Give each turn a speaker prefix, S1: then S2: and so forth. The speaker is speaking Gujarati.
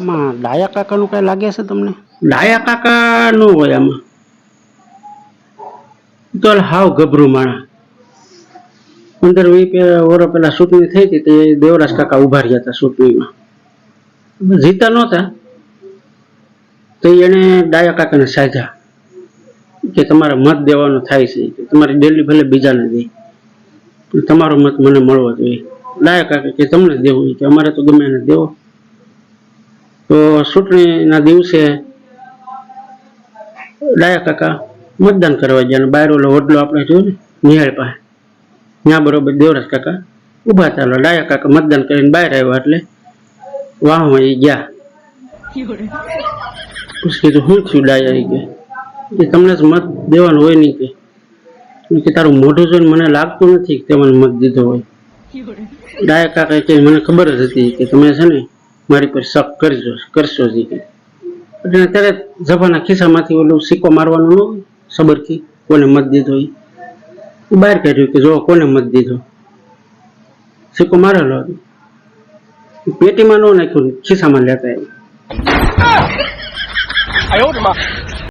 S1: આમાં ડાયા કાકાનું કઈ લાગે છે તમને?
S2: ડાયા કાકા નો હોય આમાં. તો હાવ ગભરું માણા પંદર વીસ વરો પેલા ચૂંટણી થઈ હતી તે દેવરાજ કાકા ઊભા રહ્યા હતા ચૂંટણીમાં. જીતા નહોતા. તો એને ડાયા કાકાને સાધ્યા કે તમારે મત દેવાનો થાય છે, કે તમારી ડેલી ભલે બીજાને દે. તમારો મત મને મળવો જોઈએ. ડાયા કાકા કે તમને દેવું કે અમારે તો ગમે એને દેવો. તો ચૂંટણીના દિવસે ડાયા કાકા મતદાન કરવા ગયા અને બહાર ઓલો હોટલો આપણે જોયું ને, નિહાળ પાસે. ત્યાં બરોબર દેવરાજ કાકા ઊભા ચાલો ડાયા કાકા મતદાન કરીને બહાર આવ્યા એટલે વાહમાં એ ગયા. પછી કીધું શું થયું ડાયા એ કે, એ તમને મત દેવાનું હોય નહીં કે. કે, તારું મોઢું જોઈને મને લાગતું નથી કે તે મને મત દીધો હોય. ડાયા કાકા કે મને ખબર જ હતી કે તમે છે ને મારી પર શક કરજો, કરશો જ. એટલે ત્યારે જભાના ખિસ્સામાંથી ઓલું સિક્કો મારવાનું ન સબરકી કોને મત દીધો એ બહાર કાઢ્યું કે જો કોને મત દીધો. સિક્કો મારેલો પેટીમાં ન નાખ્યું, ખિસ્સામાં લેતા આવ્યું.